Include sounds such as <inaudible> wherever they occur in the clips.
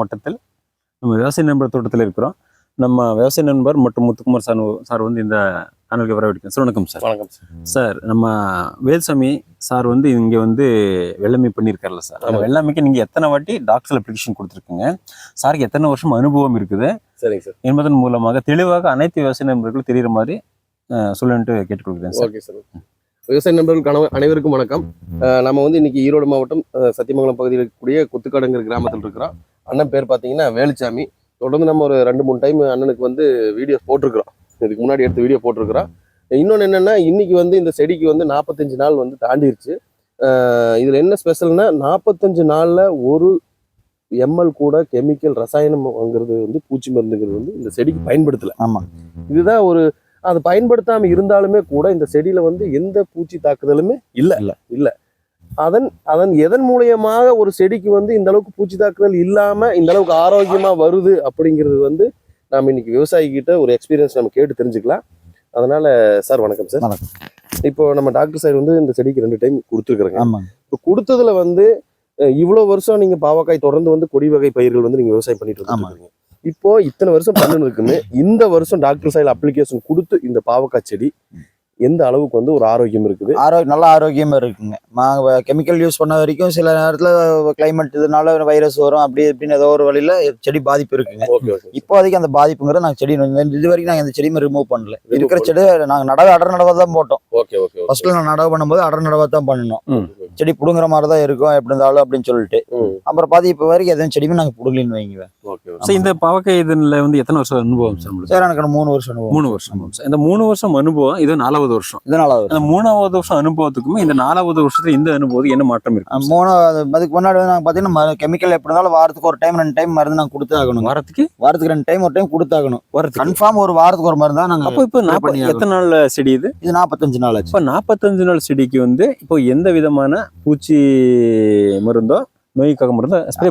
மட்டத்தில் நம்ம விவசாய நண்பர் தோட்டத்தில் இருக்கிறோம். நம்ம விவசாய நண்பர் மற்றும் முத்துக்குமார் சார் சார் வந்து இந்த சேனலுக்கு வரவேற்கிறேன் சார் வணக்கம் சார். வணக்கம் சார். சார் நம்ம வேல்சாமி சார் வந்து இங்கே வந்து வெள்ளமை பண்ணியிருக்காருல்ல சார். அந்த. வெள்ளாமைக்கு நீங்கள் எத்தனை வாட்டி டாக்டர் அப்ளிகேஷன் கொடுத்துருக்கீங்க? சாருக்கு எத்தனை வருஷம் அனுபவம் இருக்குது? சரிங்க சார். என்பதன் மூலமாக தெளிவாக அனைத்து விவசாய நண்பர்களும் தெரிகிற மாதிரி சொல்லுன்ட்டு கேட்டுக்கொள்கிறேன் சார். Okay sir. விவசாய நண்பர்கள் கனவு அனைவருக்கும் வணக்கம். நம்ம வந்து இன்னைக்கு ஈரோடு மாவட்டம் சத்தியமங்கலம் பகுதியில் இருக்கக்கூடிய குத்துக்காடுங்கிற கிராமத்தில் இருக்கிறோம். அண்ணன் பேர் பார்த்தீங்கன்னா வேலுச்சாமி. தொடர்ந்து நம்ம ஒரு ரெண்டு மூணு டைம் அண்ணனுக்கு வந்து வீடியோ போட்டிருக்கிறோம். இதுக்கு முன்னாடி எடுத்த வீடியோ போட்டிருக்கிறோம். இன்னொன்று என்னன்னா இன்னைக்கு வந்து இந்த செடிக்கு வந்து நாற்பத்தஞ்சு நாள் வந்து தாண்டிருச்சு. இதுல என்ன ஸ்பெஷல்னா நாற்பத்தஞ்சு நாள்ல ஒரு எம்எல் கூட கெமிக்கல் ரசாயனம்ங்கிறது வந்து பூச்சி மருந்துங்கிறது வந்து இந்த செடிக்கு பயன்படுத்தல. ஆமா. இதுதான் ஒரு அது பயன்படுத்தாம இருந்தாலுமே கூட இந்த செடியில வந்து எந்த பூச்சி தாக்குதலுமே இல்ல. இல்ல. இல்ல. அதன் அதன் எதன் மூலியமாக ஒரு செடிக்கு வந்து இந்த அளவுக்கு பூச்சி தாக்குதல் இல்லாம இந்த அளவுக்கு ஆரோக்கியமா வருது அப்படிங்கிறது வந்து நாம இன்னைக்கு விவசாயி கிட்ட ஒரு எக்ஸ்பீரியன்ஸ் நம்ம கேட்டு தெரிஞ்சுக்கலாம். அதனால சார் வணக்கம் சார். வணக்கம். இப்போ நம்ம டாக்டர் சார் வந்து இந்த செடிக்கு ரெண்டு டைம் கொடுத்துருக்குறேங்க. இப்போ கொடுத்ததுல வந்து இவ்வளவு வருஷம் நீங்க பாவக்காய் தொடர்ந்து வந்து கொடி வகை பயிர்கள் வந்து நீங்க விவசாயம் பண்ணிட்டு. இருக்கீங்க. இப்போ இத்தனை வருஷம் பண்ணுனதுக்குன்னு இந்த வருஷம் டாக்டர் சைல் அப்ளிகேஷன் கொடுத்து இந்த பாவக்காய் செடி எந்த அளவுக்கு வந்து ஒரு ஆரோக்கியம் இருக்குது? ஆரோக்கிய நல்ல ஆரோக்கியமா இருக்குங்க. கெமிக்கல் யூஸ் பண்ண வரைக்கும் சில நேரத்துல கிளைமேட் இதனால வைரஸ் வரும் அப்படி இப்படின்னு ஏதோ ஒரு வழியில செடி பாதிப்பு இருக்குங்க. இப்போதைக்கு அந்த பாதிப்புங்கிறது நாங்க செடி இது வரைக்கும் நாங்க இந்த செடியுமே ரிமூவ் பண்ணல. இருக்கிற செடி நாங்க நடவு அடர் நடவா தான் போட்டோம். ஓகே ஓகே ஃபர்ஸ்ட்ல நான் நடவு பண்ணும்போது அடர் நடவா தான் பண்ணணும். செடி புடுங்குற மாதிரி தான் இருக்கும் எப்படி இருந்தாலும் அப்படின்னு சொல்லிட்டு. அப்புறம் பாதி இப்போ வரைக்கும் எதுவும் செடியுமே நாங்க புடுங்கலின்னு வைங்க. ஓகே சார் இந்த பாவக்காய் இதுல வந்து எத்தனை வருஷம் அனுபவம் சார் சார் எனக்கு மூணு வருஷம் அனுபவம். மூணு வருஷம் அனுபவம் சார். இந்த மூணு வருஷம் அனுபவம் இது நாலாவது வருஷம். இதனால அந்த மூணாவது வருஷம் அனுபவத்துக்குமே இந்த நாலாவது வருஷத்துல இந்த அனுபவம் என்ன மாற்றம் இருக்கு? சார்? மூணு அதுக்கு முன்னாடி வந்து நாங்க பாத்தீங்கன்னா கெமிக்கல் எப்படி இருந்தாலும் வாரத்துக்கு ஒரு டைம் ரெண்டு டைம் மருந்து நாங்க கொடுத்து ஆகணும் வாரத்துக்கு? வாரத்துக்கு ரெண்டு டைம் ஒரு டைம் கொடுத்தாகணும் வாரத்துக்கு? கன்ஃபார்ம் ஒரு வாரத்துக்கு ஒரு மருந்து தான் நாங்க அப்போ இப்போ நாற்பது பண்ணியாகணும். எத்தனை நாள் செடி இது? இது நாற்பத்தஞ்சு நாள் ஆச்சு. இப்போ நாற்பத்தஞ்சு நாள் செடிக்கு வந்து இப்போ எந்த விதமான பூச்சி மருந்தோ நோய்க்காக மருந்தோ ஸ்ப்ரே?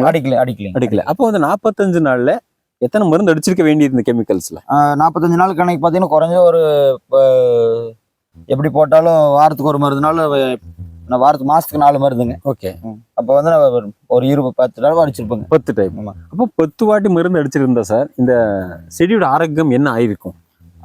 அடிக்கல அடிக்கல. அடிக்கல. அப்போ வந்து நாற்பத்தஞ்சு நாள்ல எத்தனை மருந்து அடிச்சிருக்க வேண்டியது இந்த கெமிக்கல்ஸ்ல நாற்பத்தஞ்சு நாள் கணக்கு பார்த்தீங்கன்னா குறைஞ்ச ஒரு எப்படி போட்டாலும் வாரத்துக்கு ஒரு மருந்துனால நான் வாரத்துக்கு மாசத்துக்கு நாலு மருந்துங்க. ஓகே. அப்போ வந்து நான் ஒரு- இருபது பத்து தடவை அடிச்சிருப்பேங்க. பத்து டைம். அப்போ பத்து வாட்டி மருந்து அடிச்சிருந்தா சார் இந்த செடியோட ஆரோக்கியம் என்ன ஆயிருக்கும்?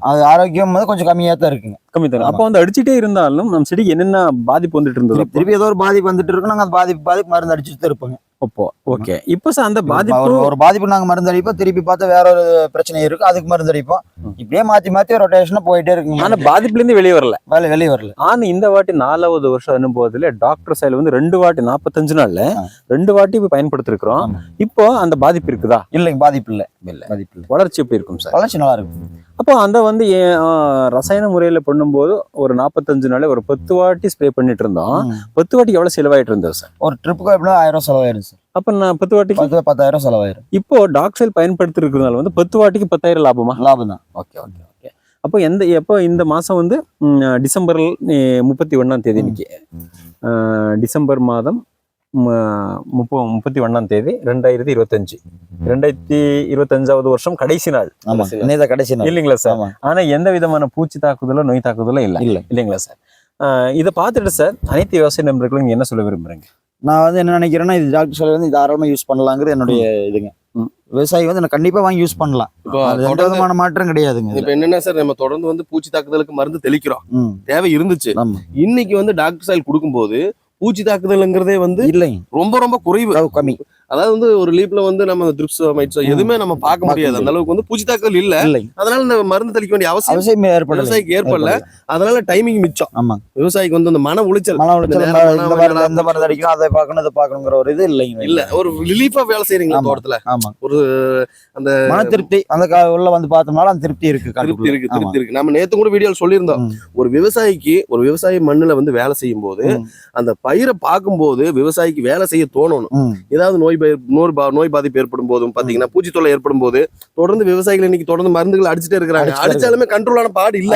அது ஆரோக்கியம் வந்து கொஞ்சம் கம்மியாக தான் இருக்குங்க. கம்மி தரும். அப்போ வந்து அடிச்சிட்டே இருந்தாலும் நம்ம செடிக்கு என்னென்ன பாதிப்பு வந்துட்டு இருந்தது திருப்பி திருப்பி ஏதோ ஒரு பாதிப்பு வந்துட்டு இருக்கும் நாங்கள் அந்த பாதிப்பு பாதிப்பு மருந்து அடிச்சுட்டு தான் இருப்போங்க. அப்போ. ஓகே. இப்போ சார் அந்த பாதிப்பு ஒரு பாதிப்பு நாங்கள் மருந்து அடிப்போம் திருப்பி பார்த்தா வேற ஒரு பிரச்சனை இருக்கு அதுக்கு மருந்து அடிப்போம். இப்படியே மாத்தி மாத்தி ரொட்டேஷனா போயிட்டே இருக்குங்க. ஆனா பாதிப்புல இருந்து வெளியே வரல. வெளியே வரல. ஆனா இந்த வாட்டி நாலாவது வருஷம் அனுபவத்துல டாக்டர் சைல வந்து ரெண்டு வாட்டி நாற்பத்தஞ்சு நாள்ல. ரெண்டு வாட்டி இப்ப பயன்படுத்திருக்கிறோம். இப்போ அந்த பாதிப்பு இருக்குதா? இல்லைங்க பாதிப்பு இல்லை. இல்ல. பாதிப்பு இல்லை. வளர்ச்சி எப்படி இருக்கும் சார்? வளர்ச்சி நல்லா இருக்கும். அப்போ அந்த வந்து ரசாயன முறையில பண்ணும்போது ஒரு நாற்பத்தஞ்சு நாளே ஒரு பத்து வாட்டி ஸ்ப்ரே பண்ணிட்டு இருந்தோம். பத்து வாட்டிக்கு எவ்வளவு செலவாயிட்டு இருந்தோம் சார்? ஒரு ட்ரிப்புக்கு எப்படின்னா ஆயிரம் ரூபாய் செலவாயிரும் சார் அப்ப நான் பத்து வாட்டிக்கு? பத்து பத்தாயிரம் செலவாயிரும். இப்போ டாக்ஸைல் பயன்படுத்தி இருக்கிறதுனால வந்து பத்து வாட்டிக்கு பத்தாயிரம் லாபமா? லாபம் தான் ஓகே ஓகே ஓகே. அப்போ எந்த எப்போ இந்த மாதம் வந்து டிசம்பர் முப்பத்தி ஒன்றாம் தேதி இன்னைக்கு. டிசம்பர் மாதம் முப்ப முப்பத்தி ஒன்றாம் தேதி ரெண்டாயிரத்தி இருபத்தஞ்சு. ரெண்டாயிரத்தி இருபத்தஞ்சாவது வருஷம் கடைசி நாள். கடைசி நாள். இல்லைங்களா சார்? ஆனா எந்த விதமான பூச்சி தாக்குதலோ நோய் தாக்குதலோ இல்லை. இல்ல. இல்லைங்களா சார்? இதை பார்த்துட்டு சார் அனைத்து விவசாய நண்பர்களும் என்ன சொல்ல விரும்புறீங்க? நான் வந்து என்ன நினைக்கிறேன்னா இது டாக்டர் சொல்லி வந்து தாராளமா யூஸ் பண்ணலாங்கிறது என்னுடைய இதுங்க. விவசாயி வந்து நான் கண்டிப்பா வாங்கி யூஸ் பண்ணலாம். எந்த விதமான மாற்றம் கிடையாதுங்க. இப்ப என்னன்னா சார் நம்ம தொடர்ந்து வந்து பூச்சி தாக்குதலுக்கு மருந்து தெளிக்கிறோம். தேவை இருந்துச்சு. இன்னைக்கு வந்து டாக்டர் சைல் கொடுக்கும்போது பூச்சி தாக்குதல்ங்கிறதே வந்து இல்லைங்க. ரொம்ப ரொம்ப குறைவு. கம்மி. அதாவது வந்து ஒரு லீப்ல வந்து நம்ம ட்ரிப்ஸ் மைட்ஸோ ம். எதுவுமே நம்ம பார்க்க முடியாது. அந்த அளவுக்கு வந்து பூச்சி தாக்குதல் இல்ல. அதனால இந்த மருந்து தெளிக்க வேண்டிய அவசியம் அவசியம் ஏற்படல. விவசாயிக்கு ஏற்படல. அதனால டைமிங் மிச்சம். ஆமா. விவசாயிக்கு வந்து அந்த மன உளைச்சல். மன உளைச்சல் இந்த மருந்து அடிக்கணும் அதை பார்க்கணும் இதை பார்க்கணுங்கிற ஒரு இது இல்லைங்க. இல்ல. ஒரு ரிலீஃபா வேலை செய்றீங்க ஆமா. தோட்டத்துல? ஆமா. ஒரு அந்த மன திருப்தி அந்த உள்ள வந்து பார்த்தோம்னால அந்த திருப்தி இருக்கு திருப்தி. இருக்கு. திருப்தி இருக்கு. நம்ம நேத்து கூட வீடியோல சொல்லியிருந்தோம். ஒரு விவசாயிக்கு ஒரு விவசாயி மண்ணுல வந்து வேலை செய்யும் போது. அந்த பயிரை பார்க்கும்போது விவசாயிக்கு வேலை செய்ய தோணணும். ஏதாவது நோய் நோய் நோய் பாதிப்பு ஏற்படும் போதும் பாத்தீங்கன்னா பூச்சி தொல்லை ஏற்படும் போது தொடர்ந்து விவசாயிகள் இன்னைக்கு தொடர்ந்து மருந்துகள் அடிச்சுட்டே இருக்கிறாங்க. அடிச்சாலுமே கண்ட்ரோலான பாடு இல்ல.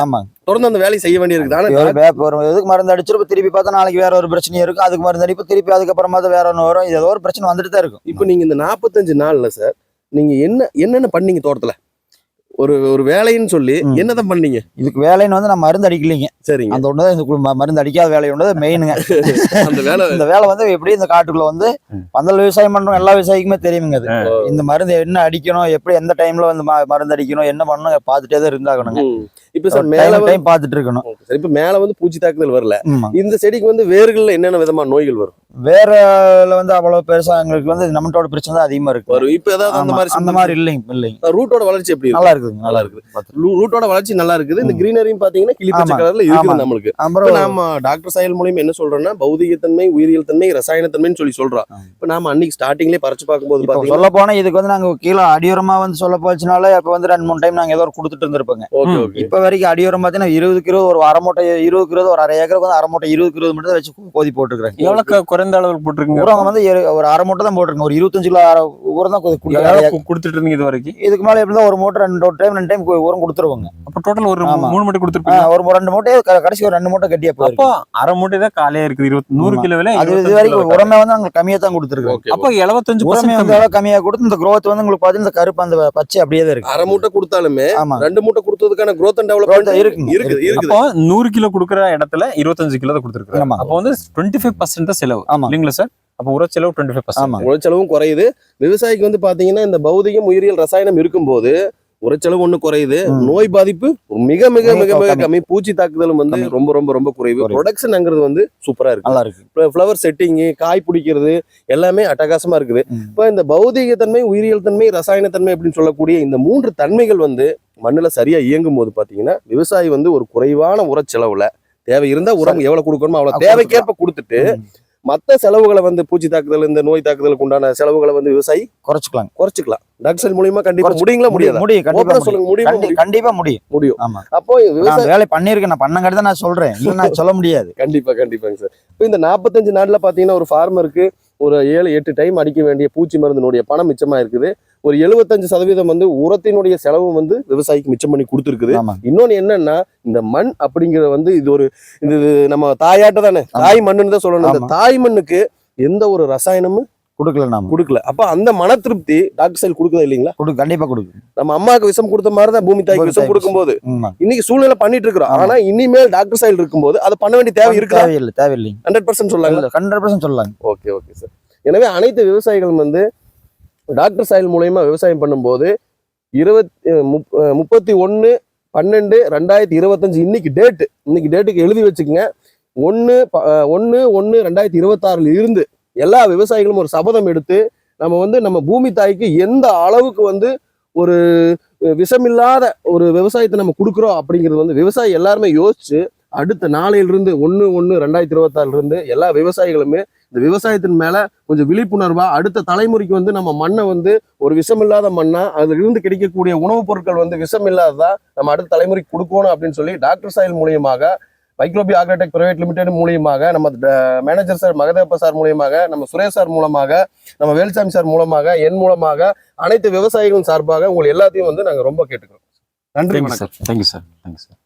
தொடர்ந்து அந்த வேலையை செய்ய வேண்டியிருக்குது ஆனா இதுக்கு மருந்து அடிச்சிருப்ப திருப்பி பார்த்தா நாளைக்கு வேற ஒரு பிரச்சனை இருக்கும். அதுக்கு மருந்து அடிப்பு திருப்பி அதுக்கப்புறமா தான் வேற ஒன்று வரும். ஏதோ ஒரு பிரச்சனை வந்துட்டு தான் இருக்கும். இப்ப நீங்க இந்த நாற்பத்தஞ்சு நாள்ல சார் நீங்க என்ன என்னென்ன பண்ணீங்க தோட்டத்துல? ஒரு ஒரு வேலைன்னு சொல்லி. என்னதான் பண்ணீங்க இதுக்கு வேலைன்னு வந்து நான் மருந்து அடிக்கலைங்க சரிங்க அந்த ஒன்று தான் இந்த ம- மருந்து அடிக்காத வேலை ஒன்று மெயினுங்க <laughs> அந்த வேலை இந்த வேலை வந்து எப்படி இந்த காட்டுக்குள்ள வந்து. பந்தல் விவசாயம் பண்றோம் எல்லா விவசாயிக்குமே தெரியுங்க அது. இந்த மருந்து என்ன அடிக்கணும் எப்படி எந்த டைம்ல வந்து ம- மருந்து அடிக்கணும் என்ன பண்ணணும் பார்த்துட்டே தான் இருந்தாகணுங்க. இப்ப சார் மேல டைம் பார்த்துட்டு இருக்கணும் சரி, இப்ப மேல வந்து பூச்சி தாக்குதல் வரல. இந்த செடிக்கு வந்து வேர்கள்ல என்னென்ன விதமான நோய்கள் வரும்? வேறல வந்து அவ்வளவு பெருசா எங்களுக்கு வந்து நம்மளோட பிரச்சனை தான் அதிகமா இருக்கு. வரும். இப்ப ஏதாவது அந்த மாதிரி அந்த மாதிரி இல்லைங்க இல்லைங்க. ரூட்டோட வளர்ச்சி எப்படி நல்லா இருக்குதுங்க நல்லா இருக்குது ரூட்டோட வளர்ச்சி நல்லா இருக்குது. இந்த கிரீனரியும் பாத்தீங்கன்னா கிளி பச்சை ஆமா. கலர்ல இருக்குது. நம்மளுக்கு. அப்புறம் நாம டாக்டர் சாயல் மூலியம் என்ன சொல்றோம்னா பௌதிக தன்மை உயிரியல் தன்மை ரசாயன தன்மைன்னு சொல்லி சொல்றோம். இப்ப நாம அன்னைக்கு ஸ்டார்டிங்லயே பறிச்சு பார்க்கும்போது சொல்ல போனா இதுக்கு வந்து நாங்க கீழே அடியோரமா வந்து சொல்ல போச்சுனால இப்ப வந்து ரெண்டு மூணு டைம் நாங்க ஏதோ கொடுத்துட்டு இருந்திருப்போங்க. ஓகே ம். ஓகே இப்ப வரைக்கும் அடியோரம் இருபதுக்கு இருபது ஒரு அரை மூட்டை இருபதுக்கு இருபது ஒரு அரை ஏக்கருக்கு வந்து அரை மூட்டை இருபதுக்கு இருபது மட்டும் தான் வச்சு கோதி போட்டுருக்காங்க எவ்வளவு கு- குறைந்த அளவில் போட்டிருக்கீங்க? உரம் வந்து ஒரு அரை மூட்டை தான் போட்டிருக்கோங்க ஒரு இருபத்தஞ்சு கிலோ அரை உரம் தான் கொடுத்துட்டு இருந்தீங்க இது வரைக்கும்? இதுக்கு மேல எப்படி ஒரு மூட்டை ரெண்டு டைம் ரெண்டு டைம் உரம் கொடுத்துருவாங்க. அப்ப டோட்டல் ஒரு. மூணு மூட்டை கொடுத்துருப்பீங்க? ஒரு ரெண்டு மூட்டை கடைசி ஒரு ரெண்டு மூட்டை கட்டியா அப்போ போயிருக்கு அரை மூட்டை தான் காலையா இருக்குது. இருபத்தி நூறு. கிலோவில அது இது 25 வரைக்கும் கிலோ உரமே வந்து நாங்க கம்மியா தான் கொடுத்துருக்கோம். அப்போ எழுபத்தஞ்சு உரமே வந்து எவ்வளவு கம்மியா கொடுத்து இந்த growth வந்து உங்களுக்கு பாத்தீங்கன்னா இந்த கருப்பு அந்த பச்சை அப்படியே தான் இருக்கு. அரை மூட்டை கொடுத்தாலுமே ரெண்டு மூட்டை கொடுத்ததுக்கான growth and இருக்குது. இருக்குது. நூறு கிலோ கொடுக்குற இடத்துல இருபத்தஞ்சு கிலோ தான் கொடுத்துருக்காங்க ஆமா. அப்போ வந்து டுவெண்ட்டி ஃபைவ் பர்சன்ட் தான் செலவு. ஆமா இல்லைங்களா சார்? அப்போ உர செலவு டுவெண்ட்டி ஃபைவ் ஆமா பர்சன்ட் உழைச்செலவும் குறையுது. விவசாயிக்கு வந்து பாத்தீங்கன்னா இந்த பௌதிகம் உயிரியல் ரசாயனம் இருக்கும்போது உரைச்செலவு ஒண்ணு குறையுது. நோய் பாதிப்பு மிக மிக மிக மிக கம்மி. பூச்சி தாக்குதலும் வந்து. ரொம்ப ரொம்ப ரொம்ப குறைவு. ப்ரொடக்ஷன்ங்கிறது வந்து சூப்பரா இருக்கு நல்லா இருக்கு ஃப்ளவர் செட்டிங்கு காய் பிடிக்கிறது எல்லாமே அட்டகாசமா இருக்குது. இப்போ இந்த பௌதிக தன்மை உயிரியல் தன்மை ரசாயன தன்மை அப்படின்னு சொல்லக்கூடிய இந்த மூன்று தன்மைகள் வந்து மண்ணுல சரியா இயங்கும் போது பாத்தீங்கன்னா விவசாயி வந்து ஒரு குறைவான உர செலவுல தேவை இருந்தா உரம் எவ்வளவு கொடுக்கணுமோ அவ்வளவு. தேவைக்கேற்ப கொடுத்துட்டு ம். மத்த செலவுகளை வந்து பூச்சி தாக்குதல் இந்த நோய் தாக்குதலுக்கு உண்டான செலவுகளை வந்து விவசாயி குறைச்சிக்கலாம். குறைச்சிக்கலாம். டாக்டர் மூலியமா கண்டிப்பா முடியுங்களா முடியாதா? முடியும். கண்டிப்பா. சொல்லுங்க முடியுமா கண்டி- முடியும்? கண்டிப்பா முடியும். முடியும். ஆமா. அப்போ விவசாய வேலை பண்ணிருக்கேன் நான் பண்ணங்காட்டி தான் நான் சொல்றேன். இல்ல நான் சொல்ல முடியாது. கண்டிப்பா கண்டிப்பாங்க சார். இப்போ இந்த நாற்பத்தஞ்சு நாள்ல பாத்தீங்கன்னா ஒரு ஃபார்மருக்கு ஒரு ஏழு எட்டு டைம் அடிக்க வேண்டிய பூச்சி மருந்தினுடைய பணம் மிச்சமா இருக்குது. ஒரு எழுபத்தஞ்சு சதவீதம் வந்து உரத்தினுடைய செலவு வந்து விவசாயிக்கு மிச்சம் பண்ணி கொடுத்துருக்குது. ஆமா. இன்னொன்னு என்னன்னா இந்த மண் அப்படிங்கிற வந்து இது ஒரு இது நம்ம தாயாட்ட தானே தாய் மண்ணுன்னு தான் சொல்லணும். அந்த. தாய் மண்ணுக்கு எந்த ஒரு ரசாயனமும் கொடுக்கல நாம. கொடுக்கல. அப்ப அந்த மன திருப்தி டாக்டர் சைல் கொடுக்குதா இல்லைங்களா? கொடு கண்டிப்பா கொடுக்கு நம்ம அம்மாவுக்கு விஷம் கொடுத்த மாதிரி தான் பூமி தாய்க்கு விஷம் கொடுக்கும்போது. இன்னைக்கு சூழ்நிலை பண்ணிட்டு இருக்கிறோம். ஆனா இனிமேல் டாக்டர் சைல் இருக்கும்போது அதை பண்ண வேண்டிய தேவை இருக்குதா? தேவையில்லை தேவையில்லைங்க ஹண்ட்ரட் பர்சன்ட் சொல்லாங்க ஹண்ட்ரட் பர்சன்ட் சொல்லலாங்க ஓகே ஓகே சார் எனவே அனைத்து விவசாயிகளும் வந்து டாக்டர் சாயல் மூலயமா விவசாயம் பண்ணும்போது இருபத்தி முப்பத்தி ஒன்று பன்னெண்டு ரெண்டாயிரத்தி இருபத்தஞ்சு இன்னைக்கு டேட்டு இன்னைக்கு டேட்டுக்கு எழுதி வச்சுக்கோங்க. ஒன்று ஒன்று ஒன்று ரெண்டாயிரத்தி இருபத்தாறுல இருந்து எல்லா விவசாயிகளும் ஒரு சபதம் எடுத்து நம்ம வந்து நம்ம பூமி தாய்க்கு எந்த அளவுக்கு வந்து ஒரு விஷமில்லாத ஒரு விவசாயத்தை நம்ம கொடுக்குறோம் அப்படிங்கிறது வந்து விவசாயி எல்லாருமே யோசிச்சு அடுத்த நாளையிலிருந்து ஒன்று ஒன்று ரெண்டாயிரத்தி இருபத்தாறுலேருந்து எல்லா விவசாயிகளுமே இந்த விவசாயத்தின் மேலே கொஞ்சம் விழிப்புணர்வாக அடுத்த தலைமுறைக்கு வந்து நம்ம மண்ணை வந்து ஒரு விஷமில்லாத மண்ணாக அதிலிருந்து கிடைக்கக்கூடிய உணவுப் பொருட்கள் வந்து விஷம் நம்ம அடுத்த தலைமுறைக்கு கொடுக்கணும் அப்படின்னு சொல்லி டாக்டர் சாயல் மூலியமாக மைக்ரோபி ஆக்ரோடெக் பிரைவேட் லிமிடெட் மூலியமாக நம்ம மேனேஜர் சார் மகதேப்ப சார் மூலியமாக நம்ம சுரேஷ் சார் மூலமாக நம்ம வேல்சாமி சார் மூலமாக என் மூலமாக அனைத்து விவசாயிகளின் சார்பாக உங்களை எல்லாத்தையும் வந்து நாங்க ரொம்ப கேட்டுக்கிறோம். நன்றி வணக்கம். Thank you sir thank you sir